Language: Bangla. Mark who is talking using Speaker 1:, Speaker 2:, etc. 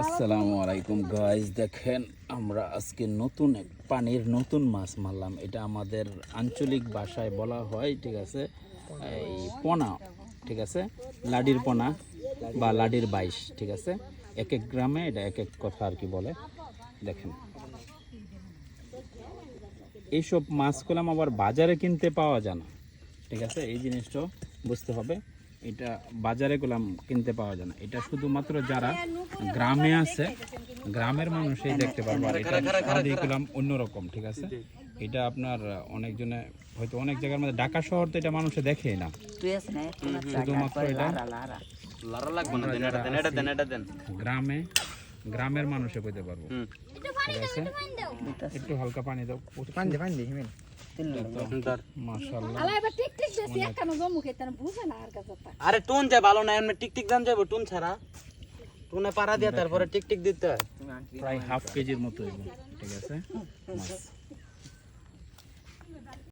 Speaker 1: আসসালামু আলাইকুম গাইজ দেখেন আমরা আজকে নতুন পানির নতুন মাছ মারলাম। এটা আমাদের আঞ্চলিক ভাষায় বলা হয়, ঠিক আছে, এই পোনা, ঠিক আছে, লাডির পোনা বা লাডির বাইশ, ঠিক আছে, এক এক গ্রামে এটা এক এক কথা আর কি বলে। দেখেন, এইসব মাছ কলাম আবার বাজারে কিনতে পাওয়া যায় না, ঠিক আছে, এই জিনিসটা বুঝতে হবে। এটা বাজারে কলাম কিনতে পাওয়া যায় না। এটা শুধুমাত্র যারা গ্রামে আছে গ্রামের মানুষই দেখতে পারব। আর এটা কলাম অন্যরকম ঠিক আছে? এটা আপনার অনেকজনে হয়তো অনেক জায়গার মধ্যে ঢাকা শহর তো এটা মানুষে দেখেই না। শুধুমাত্র এটা।
Speaker 2: লড়া লাগবে না দেন এটা দেন এটা দেন এটা দেন।
Speaker 1: গ্রামে গ্রামের মানুষে পেতে পারব। ঠিক আছে? একটু হালকা পানি দাও।
Speaker 3: পানি দে পানি
Speaker 4: আর
Speaker 2: টুন যায় ভালো না এমনি টিক টিক দাম যাব টুন ছাড়া। টুনে পাড়া দিয়ে তারপরে টিক টিক দিতে হয়।
Speaker 1: প্রায় হাফ কেজির মতো ঠিক আছে?